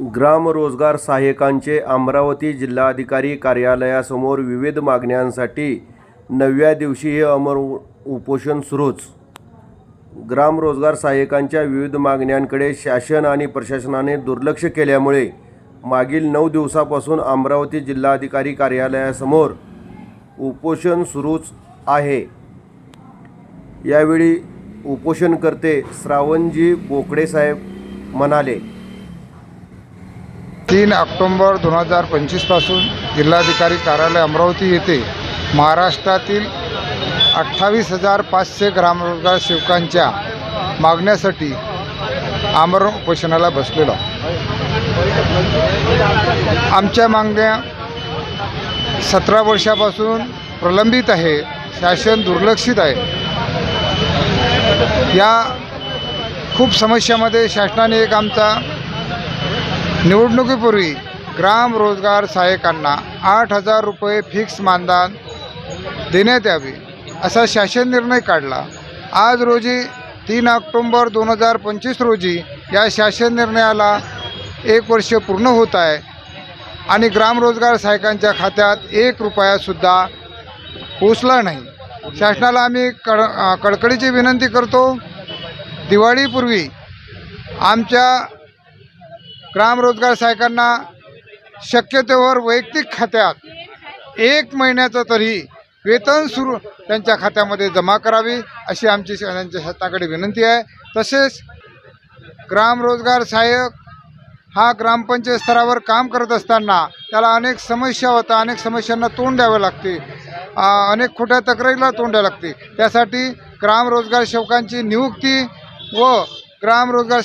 ग्राम रोजगार सहाय्यकांचे अमरावती जिल्हाधिकारी कार्यालयासमोर विविध मागण्यांसाठी नवव्या दिवशी हे अमर उ- उपोषण सुरूच. ग्रामरोजगार सहाय्यकांच्या विविध मागण्यांकडे शासन आणि प्रशासनाने दुर्लक्ष केल्यामुळे मागील नऊ दिवसापासून अमरावती जिल्हाधिकारी कार्यालयासमोर उपोषण सुरूच आहे. यावेळी उपोषणकर्ते श्रावणजी बोकडे साहेब म्हणाले तीन ऑक्टोंबर दोन हजार पंचवीसपासून जिल्हाधिकारी कार्यालय अमरावती येथे महाराष्ट्रातील अठ्ठावीस हजार पाचशे ग्रामरोजगार सेवकांच्या मागण्यासाठी आमरण उपोषणाला बसलेलो आमच्या मागण्या सतरा वर्षापासून प्रलंबित आहे शासन दुर्लक्षित आहे. या खूप समस्यामध्ये शासनाने एक आमचा निवडणुकीपूर्वी ग्राम रोजगार सहाय्यकांना आठ हजार रुपये फिक्स मानधन देण्यात यावे असा शासन निर्णय काढला. आज रोजी तीन ऑक्टोंबर दोन हजार पंचवीस रोजी या शासन निर्णयाला एक वर्ष पूर्ण होत आहे आणि ग्रामरोजगार सहायकांच्या सहाय्यकांच्या खात्यात एक रुपयासुद्धा पोचला नाही. शासनाला आम्ही कड कडकडीची विनंती करतो. दिवाळीपूर्वी आमच्या ग्राम रोजगार सहाय्यकांना वैयक्तिक खात्यात एक महिन्याचं तरी वेतन सुरू त्यांच्या खात्यामध्ये जमा करावी अशी आमची त्यांच्या शासनाकडे विनंती आहे. तसेच ग्राम रोजगार सहाय्यक हा ग्रामपंचायत स्तरावर काम करत असताना त्याला अनेक समस्या होता अनेक समस्यांना तोंड द्यावे लागते. अनेक खोट्या तक्रारीला तोंड द्यावे लागते. त्यासाठी ग्राम रोजगार सेवकांची नियुक्ती व ग्राम रोजगार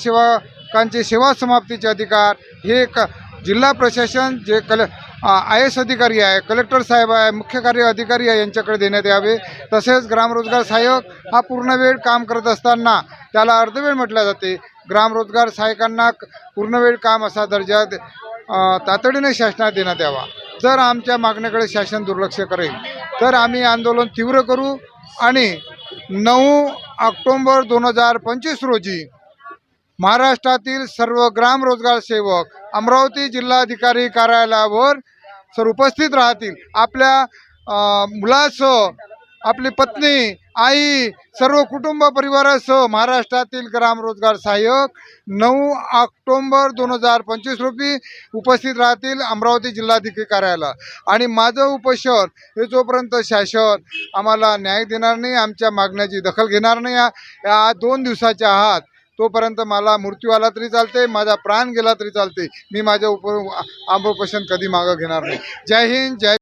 सेवकांचे सेवा समाप्तीचे अधिकार हे क जिल्हा प्रशासन जे कल आय एस अधिकारी आहे कलेक्टर साहेब आहे मुख्य कार्य अधिकारी आहे यांच्याकडे देण्यात यावे. तसेच ग्रामरोजगार सहाय्यक हा पूर्ण वेळ काम करत असताना त्याला अर्धवेळ म्हटल्या जाते. ग्रामरोजगार सहाय्यकांना पूर्ण वेळ काम असा दर्जा तातडीने शासनात देण्यात यावा. जर आमच्या मागणीकडे शासन दुर्लक्ष करेल तर आम्ही आंदोलन तीव्र करू आणि नऊ ऑक्टोंबर दोन हजार पंचवीस रोजी महाराष्ट्रातील सर्व ग्राम रोजगार सेवक अमरावती जिल्हाधिकारी कार्यालयावर सर उपस्थित राहतील. आपल्या मुलासह आपली पत्नी आई सर्व कुटुंब परिवारासह महाराष्ट्रातील ग्राम रोजगार सहाय्यक नऊ ऑक्टोंबर दोन हजार पंचवीस रोजी उपस्थित राहतील अमरावती जिल्हाधिकारी कार्यालय. आणि माझं उपोषण हे जोपर्यंत शासन आम्हाला न्याय देणार नाही आमच्या मागण्याची दखल घेणार नाही या या दोन दिवसाच्या आहात तोपर्यंत मला मृत्यू आला तरी चालते माझा प्राण गेला तरी चालते. मी माझ्या उप आंबोपोषण कधी मागं घेणार नाही. जय हिंद जय